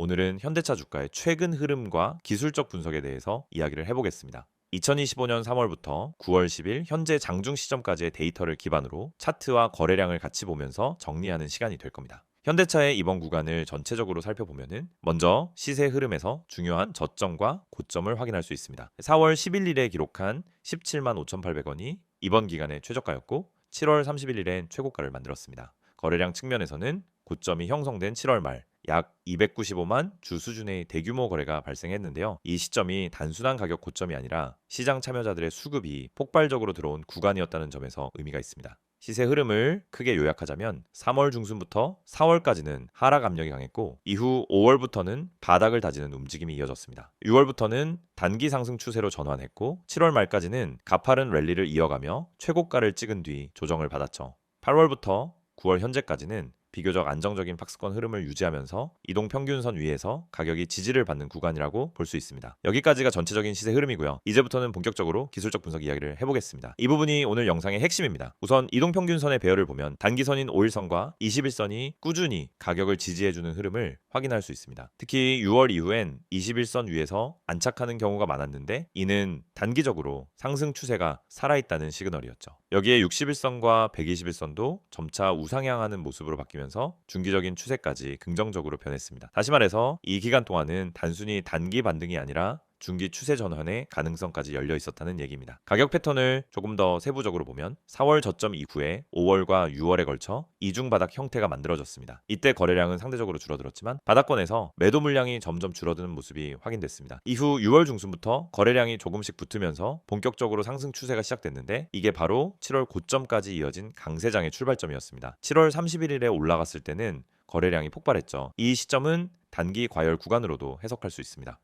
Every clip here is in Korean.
오늘은 현대차 주가의 최근 흐름과 기술적 분석에 대해서 이야기를 해보겠습니다. 2025년 3월부터 9월 10일 현재 장중 시점까지의 데이터를 기반으로 차트와 거래량을 같이 보면서 정리하는 시간이 될 겁니다. 현대차의 이번 구간을 전체적으로 살펴보면은 먼저 시세 흐름에서 중요한 저점과 고점을 확인할 수 있습니다. 4월 11일에 기록한 17만 5,800원이 이번 기간의 최저가였고 7월 31일엔 최고가를 만들었습니다. 거래량 측면에서는 고점이 형성된 7월 말 약 295만 주 수준의 대규모 거래가 발생했는데요. 이 시점이 단순한 가격 고점이 아니라 시장 참여자들의 수급이 폭발적으로 들어온 구간이었다는 점에서 의미가 있습니다. 시세 흐름을 크게 요약하자면 3월 중순부터 4월까지는 하락 압력이 강했고 이후 5월부터는 바닥을 다지는 움직임이 이어졌습니다. 6월부터는 단기 상승 추세로 전환했고 7월 말까지는 가파른 랠리를 이어가며 최고가를 찍은 뒤 조정을 받았죠. 8월부터 9월 현재까지는 비교적 안정적인 박스권 흐름을 유지하면서 이동 평균선 위에서 가격이 지지를 받는 구간이라고 볼 수 있습니다. 여기까지가 전체적인 시세 흐름이고요. 이제부터는 본격적으로 기술적 분석 이야기를 해보겠습니다. 이 부분이 오늘 영상의 핵심입니다. 우선 이동 평균선의 배열을 보면 단기선인 5일선과 21선이 꾸준히 가격을 지지해주는 흐름을 확인할 수 있습니다. 특히 6월 이후엔 21선 위에서 안착하는 경우가 많았는데 이는 단기적으로 상승 추세가 살아있다는 시그널이었죠. 여기에 61선과 121선도 점차 우상향하는 모습으로 바뀌면서 중기적인 추세까지 긍정적으로 변했습니다. 다시 말해서 이 기간 동안은 단순히 단기 반등이 아니라 중기 추세 전환의 가능성까지 열려 있었다는 얘기입니다. 가격 패턴을 조금 더 세부적으로 보면 4월 저점 이후에 5월과 6월에 걸쳐 이중 바닥 형태가 만들어졌습니다. 이때 거래량은 상대적으로 줄어들었지만 바닥권에서 매도 물량이 점점 줄어드는 모습이 확인됐습니다. 이후 6월 중순부터 거래량이 조금씩 붙으면서 본격적으로 상승 추세가 시작됐는데 이게 바로 7월 고점까지 이어진 강세장의 출발점이었습니다. 7월 31일에 올라갔을 때는 거래량이 폭발했죠. 이 시점은 단기 과열 구간으로도 해석할 수 있습니다.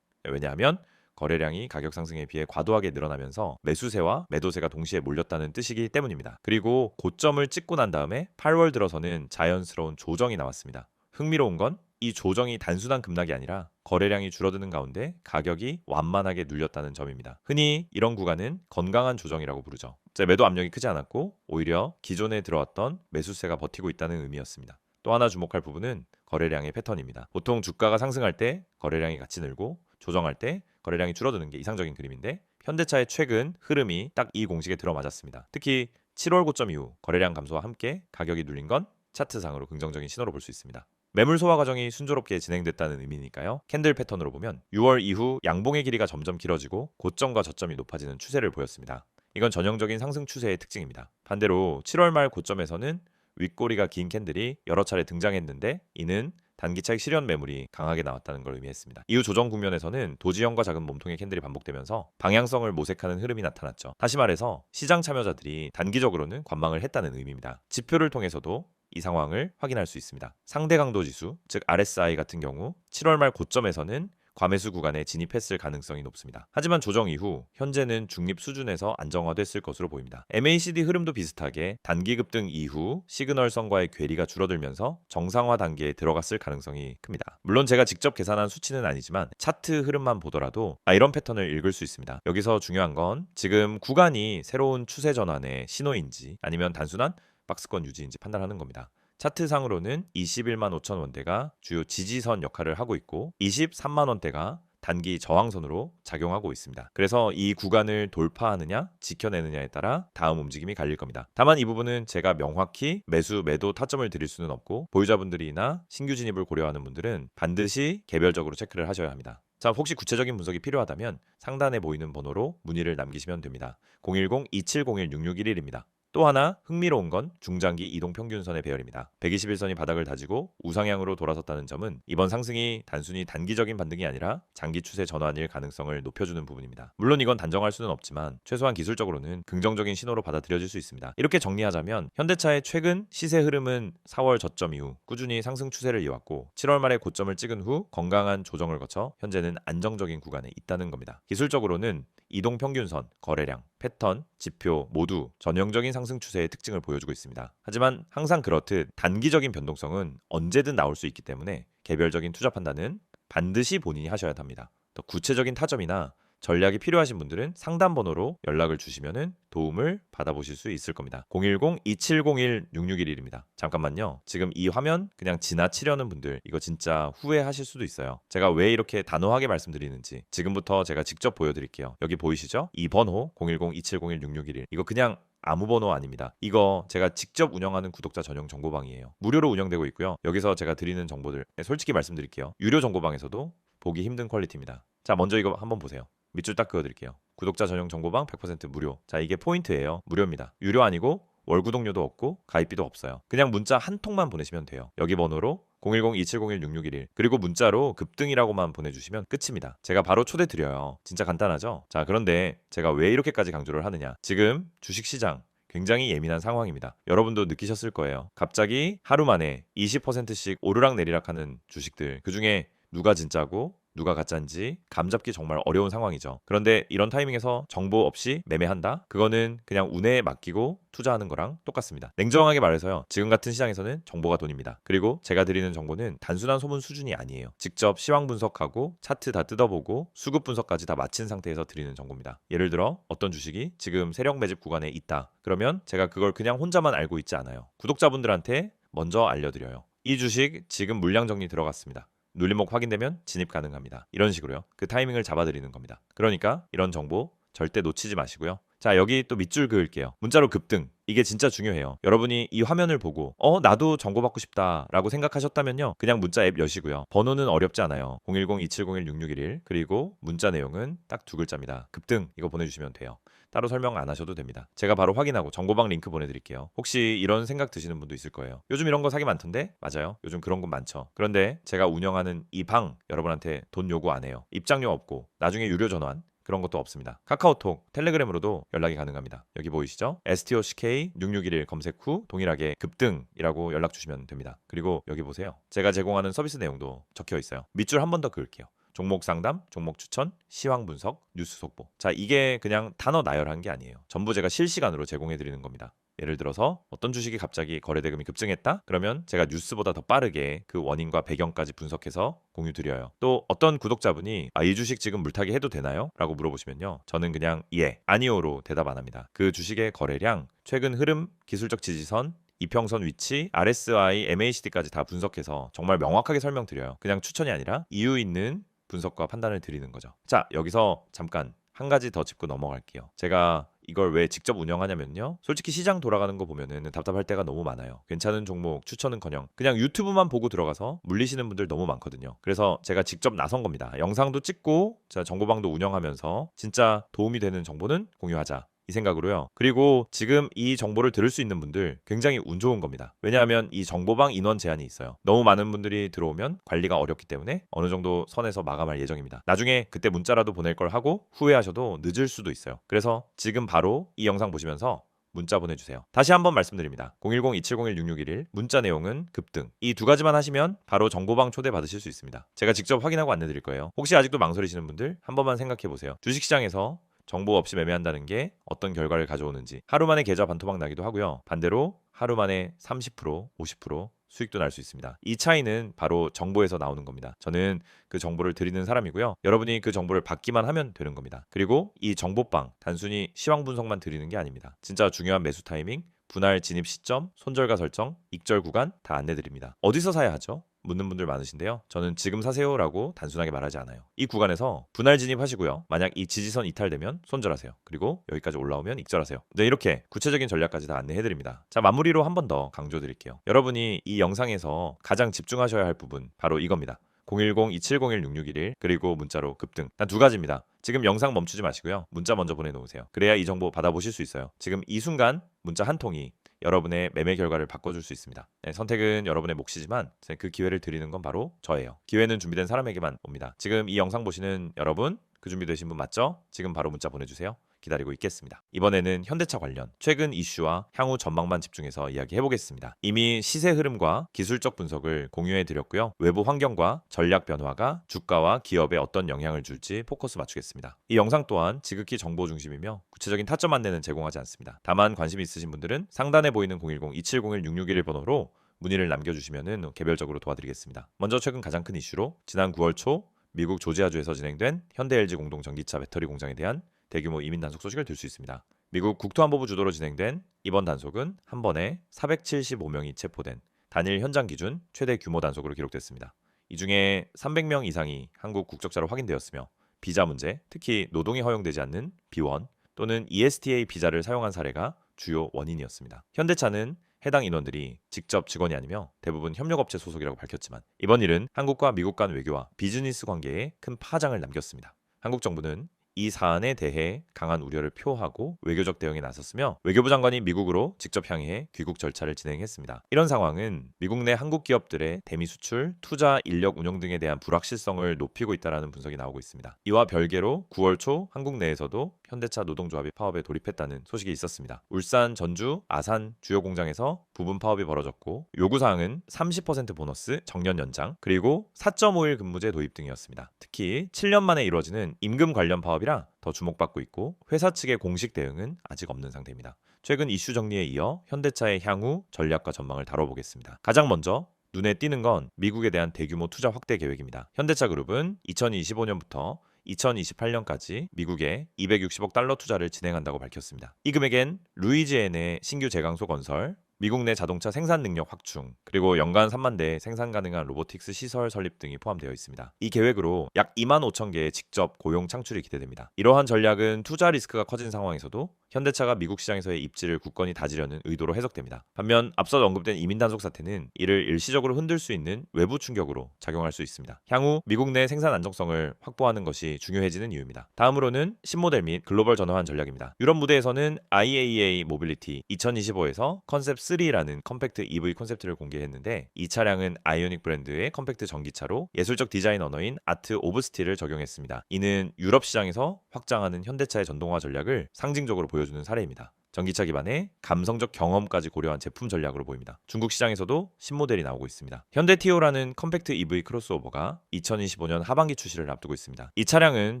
왜냐하면 거래량이 가격 상승에 비해 과도하게 늘어나면서 매수세와 매도세가 동시에 몰렸다는 뜻이기 때문입니다. 그리고 고점을 찍고 난 다음에 8월 들어서는 자연스러운 조정이 나왔습니다. 흥미로운 건 이 조정이 단순한 급락이 아니라 거래량이 줄어드는 가운데 가격이 완만하게 눌렸다는 점입니다. 흔히 이런 구간은 건강한 조정이라고 부르죠. 매도 압력이 크지 않았고 오히려 기존에 들어왔던 매수세가 버티고 있다는 의미였습니다. 또 하나 주목할 부분은 거래량의 패턴입니다. 보통 주가가 상승할 때 거래량이 같이 늘고 조정할 때 거래량이 줄어드는 게 이상적인 그림인데 현대차의 최근 흐름이 딱 이 공식에 들어맞았습니다. 특히 7월 고점 이후 거래량 감소와 함께 가격이 눌린 건 차트상으로 긍정적인 신호로 볼 수 있습니다. 매물 소화 과정이 순조롭게 진행됐다는 의미니까요. 캔들 패턴으로 보면 6월 이후 양봉의 길이가 점점 길어지고 고점과 저점이 높아지는 추세를 보였습니다. 이건 전형적인 상승 추세의 특징입니다. 반대로 7월 말 고점에서는 윗꼬리가 긴 캔들이 여러 차례 등장했는데 이는 단기 차익 실현 매물이 강하게 나왔다는 걸 의미했습니다. 이후 조정 국면에서는 도지형과 작은 몸통의 캔들이 반복되면서 방향성을 모색하는 흐름이 나타났죠. 다시 말해서 시장 참여자들이 단기적으로는 관망을 했다는 의미입니다. 지표를 통해서도 이 상황을 확인할 수 있습니다. 상대 강도 지수, 즉 RSI 같은 경우 7월 말 고점에서는 과매수 구간에 진입했을 가능성이 높습니다. 하지만 조정 이후 현재는 중립 수준에서 안정화됐을 것으로 보입니다. MACD 흐름도 비슷하게 단기 급등 이후 시그널선과의 괴리가 줄어들면서 정상화 단계에 들어갔을 가능성이 큽니다. 물론 제가 직접 계산한 수치는 아니지만 차트 흐름만 보더라도 아, 이런 패턴을 읽을 수 있습니다. 여기서 중요한 건 지금 구간이 새로운 추세 전환의 신호인지 아니면 단순한 박스권 유지인지 판단하는 겁니다. 차트상으로는 21만 5천 원대가 주요 지지선 역할을 하고 있고 23만 원대가 단기 저항선으로 작용하고 있습니다. 그래서 이 구간을 돌파하느냐 지켜내느냐에 따라 다음 움직임이 갈릴 겁니다. 다만 이 부분은 제가 명확히 매수 매도 타점을 드릴 수는 없고 보유자분들이나 신규 진입을 고려하는 분들은 반드시 개별적으로 체크를 하셔야 합니다. 자, 혹시 구체적인 분석이 필요하다면 상단에 보이는 번호로 문의를 남기시면 됩니다. 010-2701-6611입니다. 또 하나 흥미로운 건 중장기 이동 평균선의 배열입니다. 121선이 바닥을 다지고 우상향으로 돌아섰다는 점은 이번 상승이 단순히 단기적인 반등이 아니라 장기 추세 전환일 가능성을 높여주는 부분입니다. 물론 이건 단정할 수는 없지만 최소한 기술적으로는 긍정적인 신호로 받아들여질 수 있습니다. 이렇게 정리하자면 현대차의 최근 시세 흐름은 4월 저점 이후 꾸준히 상승 추세를 이어왔고 7월 말에 고점을 찍은 후 건강한 조정을 거쳐 현재는 안정적인 구간에 있다는 겁니다. 기술적으로는 이동 평균선, 거래량, 패턴, 지표 모두 전형적인 상승 추세의 특징을 보여주고 있습니다. 하지만 항상 그렇듯 단기적인 변동성은 언제든 나올 수 있기 때문에 개별적인 투자 판단은 반드시 본인이 하셔야 합니다. 더 구체적인 타점이나 전략이 필요하신 분들은 상담 번호로 연락을 주시면은 도움을 받아보실 수 있을 겁니다. 010-2701-6611입니다. 잠깐만요. 지금 이 화면 그냥 지나치려는 분들 이거 진짜 후회하실 수도 있어요. 제가 왜 이렇게 단호하게 말씀드리는지 지금부터 제가 직접 보여드릴게요. 여기 보이시죠? 이 번호 010-2701-6611 이거 그냥 아무 번호 아닙니다. 이거 제가 직접 운영하는 구독자 전용 정보방이에요. 무료로 운영되고 있고요. 여기서 제가 드리는 정보들 네, 솔직히 말씀드릴게요. 유료 정보방에서도 보기 힘든 퀄리티입니다. 자, 먼저 이거 한번 보세요. 밑줄 딱 그어드릴게요. 구독자 전용 정보방 100% 무료. 자, 이게 포인트예요. 무료입니다. 유료 아니고 월 구독료도 없고 가입비도 없어요. 그냥 문자 한 통만 보내시면 돼요. 여기 번호로 010-2701-6611 그리고 문자로 급등이라고만 보내주시면 끝입니다. 제가 바로 초대 드려요. 진짜 간단하죠? 자 그런데 제가 왜 이렇게까지 강조를 하느냐? 지금 주식시장 굉장히 예민한 상황입니다. 여러분도 느끼셨을 거예요. 갑자기 하루 만에 20%씩 오르락 내리락 하는 주식들 그 중에 누가 진짜고 누가 가짜인지 감잡기 정말 어려운 상황이죠. 그런데 이런 타이밍에서 정보 없이 매매한다? 그거는 그냥 운에 맡기고 투자하는 거랑 똑같습니다. 냉정하게 말해서요. 지금 같은 시장에서는 정보가 돈입니다. 그리고 제가 드리는 정보는 단순한 소문 수준이 아니에요. 직접 시황 분석하고 차트 다 뜯어보고 수급 분석까지 다 마친 상태에서 드리는 정보입니다. 예를 들어 어떤 주식이 지금 세력 매집 구간에 있다. 그러면 제가 그걸 그냥 혼자만 알고 있지 않아요. 구독자분들한테 먼저 알려드려요. 이 주식 지금 물량 정리 들어갔습니다. 눌림목 확인되면 진입 가능합니다. 이런 식으로요. 그 타이밍을 잡아드리는 겁니다. 그러니까 이런 정보 절대 놓치지 마시고요. 자, 여기 또 밑줄 그을게요. 문자로 급등. 이게 진짜 중요해요. 여러분이 이 화면을 보고 어, 나도 정보 받고 싶다라고 생각하셨다면요. 그냥 문자 앱 여시고요. 번호는 어렵지 않아요. 010-2701-6611 그리고 문자 내용은 딱 두 글자입니다. 급등 이거 보내 주시면 돼요. 따로 설명 안 하셔도 됩니다. 제가 바로 확인하고 정보방 링크 보내드릴게요. 혹시 이런 생각 드시는 분도 있을 거예요. 요즘 이런 거 사기 많던데? 맞아요. 요즘 그런 건 많죠. 그런데 제가 운영하는 이 방 여러분한테 돈 요구 안 해요. 입장료 없고 나중에 유료 전환 그런 것도 없습니다. 카카오톡, 텔레그램으로도 연락이 가능합니다. 여기 보이시죠? STOCK6611 검색 후 동일하게 급등이라고 연락 주시면 됩니다. 그리고 여기 보세요. 제가 제공하는 서비스 내용도 적혀 있어요. 밑줄 한 번 더 그을게요. 종목 상담, 종목 추천, 시황 분석, 뉴스 속보. 자, 이게 그냥 단어 나열한 게 아니에요. 전부 제가 실시간으로 제공해 드리는 겁니다. 예를 들어서 어떤 주식이 갑자기 거래 대금이 급증했다? 그러면 제가 뉴스보다 더 빠르게 그 원인과 배경까지 분석해서 공유 드려요. 또 어떤 구독자분이 아, 이 주식 지금 물타기 해도 되나요? 라고 물어보시면요. 저는 그냥 예, 아니오로 대답 안 합니다. 그 주식의 거래량, 최근 흐름, 기술적 지지선, 이평선 위치, RSI, MACD까지 다 분석해서 정말 명확하게 설명드려요. 그냥 추천이 아니라 이유 있는 분석과 판단을 드리는 거죠. 자, 여기서 잠깐 한 가지 더 짚고 넘어갈게요. 제가 이걸 왜 직접 운영하냐면요. 솔직히 시장 돌아가는 거 보면은 답답할 때가 너무 많아요. 괜찮은 종목 추천은커녕 그냥 유튜브만 보고 들어가서 물리시는 분들 너무 많거든요. 그래서 제가 직접 나선 겁니다. 영상도 찍고 제가 정보방도 운영하면서 진짜 도움이 되는 정보는 공유하자. 이 생각으로요. 그리고 지금 이 정보를 들을 수 있는 분들 굉장히 운 좋은 겁니다. 왜냐하면 이 정보방 인원 제한이 있어요. 너무 많은 분들이 들어오면 관리가 어렵기 때문에 어느 정도 선에서 마감할 예정입니다. 나중에 그때 문자라도 보낼 걸 하고 후회하셔도 늦을 수도 있어요. 그래서 지금 바로 이 영상 보시면서 문자 보내주세요. 다시 한번 말씀드립니다. 010-2701-6611 문자 내용은 급등. 이 두 가지만 하시면 바로 정보방 초대 받으실 수 있습니다. 제가 직접 확인하고 안내드릴 거예요. 혹시 아직도 망설이시는 분들 한 번만 생각해 보세요. 주식시장에서 정보 없이 매매한다는 게 어떤 결과를 가져오는지 하루 만에 계좌 반토막 나기도 하고요. 반대로 하루 만에 30%, 50% 수익도 날 수 있습니다. 이 차이는 바로 정보에서 나오는 겁니다. 저는 그 정보를 드리는 사람이고요. 여러분이 그 정보를 받기만 하면 되는 겁니다. 그리고 이 정보방 단순히 시황 분석만 드리는 게 아닙니다. 진짜 중요한 매수 타이밍, 분할 진입 시점, 손절가 설정, 익절 구간 다 안내 드립니다. 어디서 사야 하죠? 묻는 분들 많으신데요. 저는 지금 사세요라고 단순하게 말하지 않아요. 이 구간에서 분할 진입하시고요. 만약 이 지지선 이탈되면 손절하세요. 그리고 여기까지 올라오면 익절하세요. 네, 이렇게 구체적인 전략까지 다 안내해 드립니다. 자, 마무리로 한 번 더 강조 드릴게요. 여러분이 이 영상에서 가장 집중하셔야 할 부분 바로 이겁니다. 010-2701-6611 그리고 문자로 급등 단 두 가지입니다. 지금 영상 멈추지 마시고요. 문자 먼저 보내놓으세요. 그래야 이 정보 받아보실 수 있어요. 지금 이 순간 문자 한 통이 여러분의 매매 결과를 바꿔줄 수 있습니다. 네, 선택은 여러분의 몫이지만 그 기회를 드리는 건 바로 저예요. 기회는 준비된 사람에게만 옵니다. 지금 이 영상 보시는 여러분 그 준비되신 분 맞죠? 지금 바로 문자 보내주세요. 기다리고 있겠습니다. 이번에는 현대차 관련 최근 이슈와 향후 전망만 집중해서 이야기해 보겠습니다. 이미 시세 흐름과 기술적 분석을 공유해 드렸고요. 외부 환경과 전략 변화가 주가와 기업에 어떤 영향을 줄지 포커스 맞추겠습니다. 이 영상 또한 지극히 정보 중심이며 구체적인 타점 안내는 제공하지 않습니다. 다만 관심 있으신 분들은 상단에 보이는 010-2701-6611 번호로 문의를 남겨주시면 개별적으로 도와드리겠습니다. 먼저 최근 가장 큰 이슈로 지난 9월 초 미국 조지아주에서 진행된 현대 LG 공동 전기차 배터리 공장에 대한 대규모 이민 단속 소식을 들 수 있습니다. 미국 국토안보부 주도로 진행된 이번 단속은 한 번에 475명이 체포된 단일 현장 기준 최대 규모 단속으로 기록됐습니다. 이 중에 300명 이상이 한국 국적자로 확인되었으며 비자 문제, 특히 노동이 허용되지 않는 B1 또는 ESTA 비자를 사용한 사례가 주요 원인이었습니다. 현대차는 해당 인원들이 직접 직원이 아니며 대부분 협력업체 소속이라고 밝혔지만 이번 일은 한국과 미국 간 외교와 비즈니스 관계에 큰 파장을 남겼습니다. 한국 정부는 이 사안에 대해 강한 우려를 표하고 외교적 대응에 나섰으며 외교부 장관이 미국으로 직접 향해 귀국 절차를 진행했습니다. 이런 상황은 미국 내 한국 기업들의 대미 수출, 투자, 인력 운영 등에 대한 불확실성을 높이고 있다는 분석이 나오고 있습니다. 이와 별개로 9월 초 한국 내에서도 현대차 노동조합이 파업에 돌입했다는 소식이 있었습니다. 울산, 전주, 아산 주요 공장에서 부분 파업이 벌어졌고 요구 사항은 30% 보너스, 정년 연장, 그리고 4.5일 근무제 도입 등이었습니다. 특히 7년 만에 이루어지는 임금 관련 파업이라 더 주목받고 있고 회사 측의 공식 대응은 아직 없는 상태입니다. 최근 이슈 정리에 이어 현대차의 향후 전략과 전망을 다뤄보겠습니다. 가장 먼저 눈에 띄는 건 미국에 대한 대규모 투자 확대 계획입니다. 현대차 그룹은 2025년부터 2028년까지 미국에 260억 달러 투자를 진행한다고 밝혔습니다. 이 금액엔 루이지앤의 신규 제강소 건설, 미국 내 자동차 생산 능력 확충, 그리고 연간 3만 대 생산 가능한 로보틱스 시설 설립 등이 포함되어 있습니다. 이 계획으로 약 2만 5천 개의 직접 고용 창출이 기대됩니다. 이러한 전략은 투자 리스크가 커진 상황에서도 현대차가 미국 시장에서의 입지를 굳건히 다지려는 의도로 해석됩니다. 반면 앞서 언급된 이민 단속 사태는 이를 일시적으로 흔들 수 있는 외부 충격으로 작용할 수 있습니다. 향후 미국 내 생산 안정성을 확보하는 것이 중요해지는 이유입니다. 다음으로는 신모델 및 글로벌 전환 전략입니다. 유럽 무대에서는 IAEA 모빌리티 2025에서 컨셉 3라는 컴팩트 EV 콘셉트를 공개했는데 이 차량은 아이오닉 브랜드의 컴팩트 전기차로 예술적 디자인 언어인 아트 오브 스틸을 적용했습니다. 이는 유럽 시장에서 확장하는 현대차의 전동화 전략을 상징적으로 보여주는 사례입니다. 전기차 기반의 감성적 경험까지 고려한 제품 전략으로 보입니다. 중국 시장에서도 신모델이 나오고 있습니다. 현대 티오라는 컴팩트 EV 크로스오버가 2025년 하반기 출시를 앞두고 있습니다. 이 차량은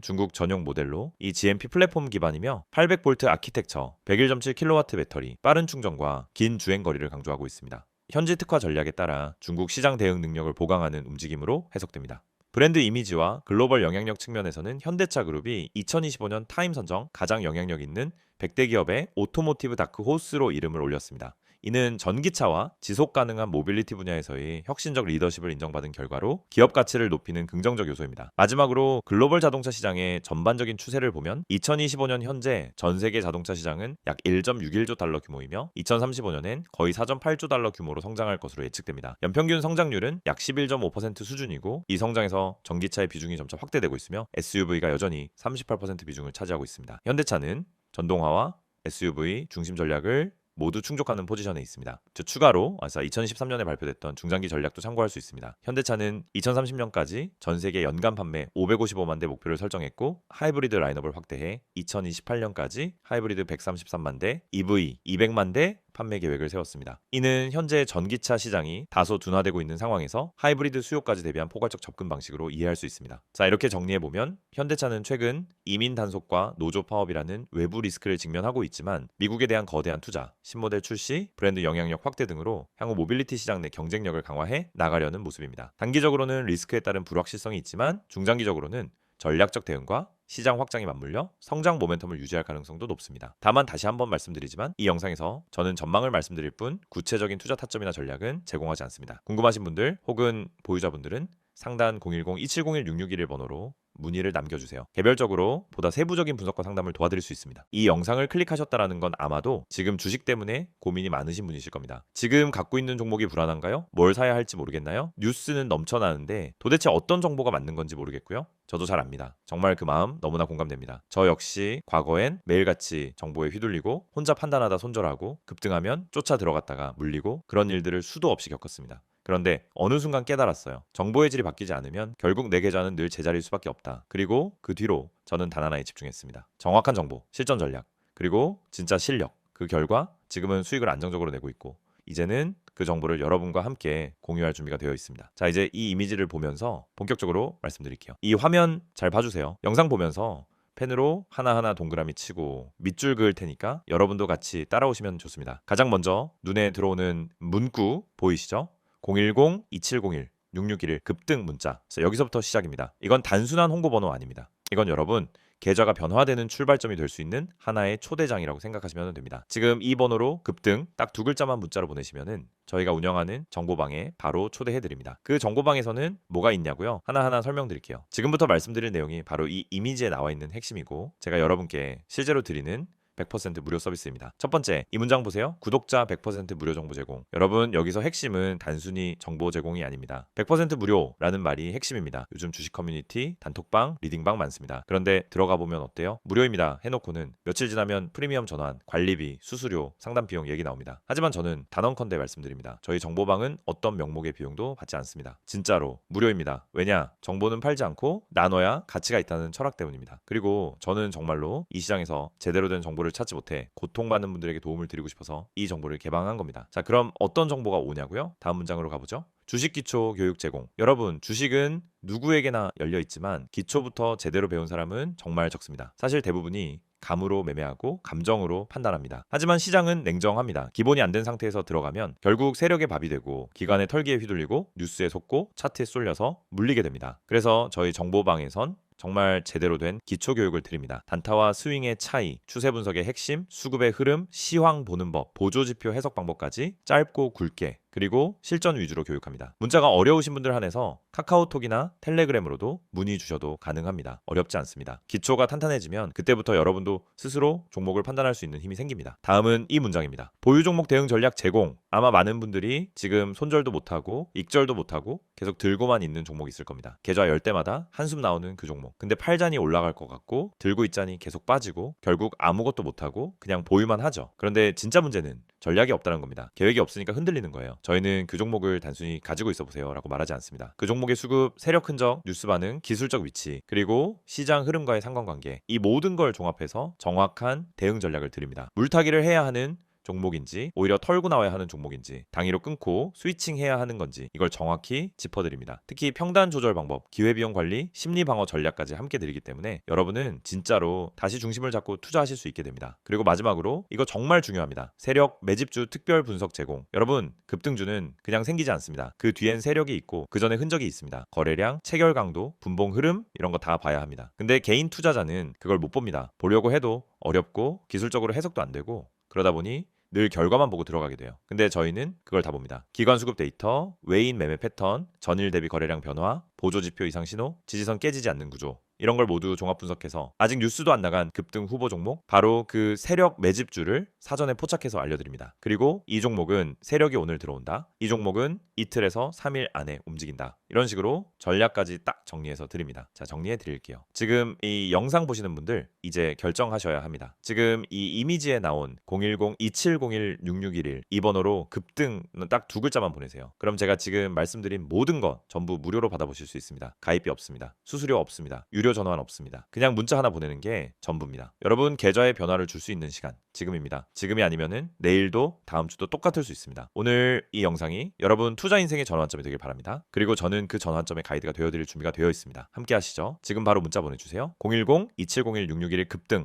중국 전용 모델로 이 GMP 플랫폼 기반이며 800V 아키텍처, 101.7kW 배터리, 빠른 충전과 긴 주행 거리를 강조하고 있습니다. 현지 특화 전략에 따라 중국 시장 대응 능력을 보강하는 움직임으로 해석됩니다. 브랜드 이미지와 글로벌 영향력 측면에서는 현대차 그룹이 2025년 타임 선정 가장 영향력 있는 100대 기업의 오토모티브 다크 호스로 이름을 올렸습니다. 이는 전기차와 지속 가능한 모빌리티 분야에서의 혁신적 리더십을 인정받은 결과로 기업 가치를 높이는 긍정적 요소입니다. 마지막으로 글로벌 자동차 시장의 전반적인 추세를 보면 2025년 현재 전 세계 자동차 시장은 약 1.61조 달러 규모이며 2035년엔 거의 4.8조 달러 규모로 성장할 것으로 예측됩니다. 연평균 성장률은 약 11.5% 수준이고 이 성장에서 전기차의 비중이 점차 확대되고 있으며 SUV가 여전히 38% 비중을 차지하고 있습니다. 현대차는 전동화와 SUV 중심 전략을 모두 충족하는 포지션에 있습니다. 즉 추가로 2013년에 발표됐던 중장기 전략도 참고할 수 있습니다. 현대차는 2030년까지 전 세계 연간 판매 555만 대 목표를 설정했고 하이브리드 라인업을 확대해 2028년까지 하이브리드 133만 대, EV 200만 대 판매 계획을 세웠습니다. 이는 현재 전기차 시장이 다소 둔화되고 있는 상황에서 하이브리드 수요까지 대비한 포괄적 접근 방식으로 이해할 수 있습니다. 자, 이렇게 정리해 보면 현대차는 최근 이민 단속과 노조 파업이라는 외부 리스크를 직면하고 있지만 미국에 대한 거대한 투자, 신모델 출시, 브랜드 영향력 확대 등으로 향후 모빌리티 시장 내 경쟁력을 강화해 나가려는 모습입니다. 단기적으로는 리스크에 따른 불확실성이 있지만 중장기적으로는 전략적 대응과 시장 확장이 맞물려 성장 모멘텀을 유지할 가능성도 높습니다. 다만 다시 한번 말씀드리지만 이 영상에서 저는 전망을 말씀드릴 뿐 구체적인 투자 타점이나 전략은 제공하지 않습니다. 궁금하신 분들 혹은 보유자분들은 상단 010-2701-661 번호로 문의를 남겨주세요. 개별적으로 보다 세부적인 분석과 상담을 도와드릴 수 있습니다. 이 영상을 클릭하셨다라는 건 아마도 지금 주식 때문에 고민이 많으신 분이실 겁니다. 지금 갖고 있는 종목이 불안한가요? 뭘 사야 할지 모르겠나요? 뉴스는 넘쳐나는데 도대체 어떤 정보가 맞는 건지 모르겠고요. 저도 잘 압니다. 정말 그 마음 너무나 공감됩니다. 저 역시 과거엔 매일같이 정보에 휘둘리고 혼자 판단하다 손절하고 급등하면 쫓아 들어갔다가 물리고 그런 일들을 수도 없이 겪었습니다. 그런데 어느 순간 깨달았어요. 정보의 질이 바뀌지 않으면 결국 내 계좌는 늘 제자리일 수밖에 없다. 그리고 그 뒤로 저는 단 하나에 집중했습니다. 정확한 정보, 실전 전략, 그리고 진짜 실력. 그 결과 지금은 수익을 안정적으로 내고 있고 이제는 그 정보를 여러분과 함께 공유할 준비가 되어 있습니다. 자, 이제 이 이미지를 보면서 본격적으로 말씀드릴게요. 이 화면 잘 봐주세요. 영상 보면서 펜으로 하나하나 동그라미 치고 밑줄 그을 테니까 여러분도 같이 따라오시면 좋습니다. 가장 먼저 눈에 들어오는 문구 보이시죠? 010-2701 661 급등 문자. 여기서부터 시작입니다. 이건 단순한 홍보 번호 아닙니다. 이건 여러분 계좌가 변화되는 출발점이 될 수 있는 하나의 초대장이라고 생각하시면 됩니다. 지금 이 번호로 급등 딱 두 글자만 문자로 보내시면은 저희가 운영하는 정보방에 바로 초대해 드립니다. 그 정보방에서는 뭐가 있냐고요? 하나하나 설명드릴게요. 지금부터 말씀드릴 내용이 바로 이 이미지에 나와 있는 핵심이고 제가 여러분께 실제로 드리는 100% 무료 서비스입니다. 첫 번째, 이 문장 보세요. 구독자 100% 무료 정보 제공. 여러분, 여기서 핵심은 단순히 정보 제공이 아닙니다. 100% 무료라는 말이 핵심입니다. 요즘 주식 커뮤니티, 단톡방, 리딩방 많습니다. 그런데 들어가 보면 어때요? 무료입니다. 해놓고는 며칠 지나면 프리미엄 전환, 관리비, 수수료, 상담 비용 얘기 나옵니다. 하지만 저는 단언컨대 말씀드립니다. 저희 정보방은 어떤 명목의 비용도 받지 않습니다. 진짜로 무료입니다. 왜냐? 정보는 팔지 않고 나눠야 가치가 있다는 철학 때문입니다. 그리고 저는 정말로 이 시장에서 제대로 된 정보를 찾지 못해 고통받는 분들에게 도움을 드리고 싶어서 이 정보를 개방한 겁니다. 자, 그럼 어떤 정보가 오냐고요? 다음 문장으로 가보죠. 주식 기초 교육 제공. 여러분, 주식은 누구에게나 열려 있지만 기초부터 제대로 배운 사람은 정말 적습니다. 사실 대부분이 감으로 매매하고 감정으로 판단합니다. 하지만 시장은 냉정합니다. 기본이 안 된 상태에서 들어가면 결국 세력의 밥이 되고 기관의 털기에 휘둘리고 뉴스에 속고 차트에 쏠려서 물리게 됩니다. 그래서 저희 정보방에선 정말 제대로 된 기초 교육을 드립니다. 단타와 스윙의 차이, 추세 분석의 핵심, 수급의 흐름, 시황 보는 법, 보조 지표 해석 방법까지 짧고 굵게 그리고 실전 위주로 교육합니다. 문자가 어려우신 분들 한해서 카카오톡이나 텔레그램으로도 문의 주셔도 가능합니다. 어렵지 않습니다. 기초가 탄탄해지면 그때부터 여러분도 스스로 종목을 판단할 수 있는 힘이 생깁니다. 다음은 이 문장입니다. 보유 종목 대응 전략 제공. 아마 많은 분들이 지금 손절도 못하고 익절도 못하고 계속 들고만 있는 종목이 있을 겁니다. 계좌 열 때마다 한숨 나오는 그 종목. 근데 팔잔이 올라갈 것 같고 들고 있자니 계속 빠지고 결국 아무것도 못하고 그냥 보유만 하죠. 그런데 진짜 문제는 전략이 없다는 겁니다. 계획이 없으니까 흔들리는 거예요. 저희는 그 종목을 단순히 가지고 있어 보세요라고 말하지 않습니다. 그 종목의 수급, 세력 흔적, 뉴스 반응, 기술적 위치, 그리고 시장 흐름과의 상관관계 이 모든 걸 종합해서 정확한 대응 전략을 드립니다. 물타기를 해야 하는 종목인지 오히려 털고 나와야 하는 종목인지 당위로 끊고 스위칭해야 하는 건지 이걸 정확히 짚어드립니다. 특히 평단 조절 방법, 기회비용 관리, 심리 방어 전략까지 함께 드리기 때문에 여러분은 진짜로 다시 중심을 잡고 투자하실 수 있게 됩니다. 그리고 마지막으로 이거 정말 중요합니다. 세력 매집주 특별 분석 제공. 여러분 급등주는 그냥 생기지 않습니다. 그 뒤엔 세력이 있고 그 전에 흔적이 있습니다. 거래량, 체결 강도, 분봉 흐름 이런 거 다 봐야 합니다. 근데 개인 투자자는 그걸 못 봅니다. 보려고 해도 어렵고 기술적으로 해석도 안 되고 그러다 보니 늘 결과만 보고 들어가게 돼요. 근데 저희는 그걸 다 봅니다. 기관 수급 데이터, 외인 매매 패턴, 전일 대비 거래량 변화, 보조 지표 이상 신호, 지지선 깨지지 않는 구조, 이런 걸 모두 종합 분석해서 아직 뉴스도 안 나간 급등 후보 종목 바로 그 세력 매집주를 사전에 포착해서 알려드립니다. 그리고 이 종목은 세력이 오늘 들어온다. 이 종목은 이틀에서 3일 안에 움직인다. 이런 식으로 전략까지 딱 정리해서 드립니다. 자 정리해 드릴게요. 지금 이 영상 보시는 분들 이제 결정하셔야 합니다. 지금 이 이미지에 나온 010-2701-6611 이 번호로 급등 딱 두 글자만 보내세요. 그럼 제가 지금 말씀드린 모든 것 전부 무료로 받아보실 수 있습니다. 가입비 없습니다. 수수료 없습니다. 유료 전화는 없습니다. 그냥 문자 하나 보내는 게 전부입니다. 여러분 계좌에 변화를 줄 수 있는 시간 지금입니다. 지금이 아니면은 내일도 다음 주도 똑같을 수 있습니다. 오늘 이 영상이 여러분 투자 인생의 전환점이 되길 바랍니다. 그리고 저는 그 전환점의 가이드가 되어 드릴 준비가 되어 있습니다. 함께 하시죠. 지금 바로 문자 보내 주세요. 010-2701-6611 급등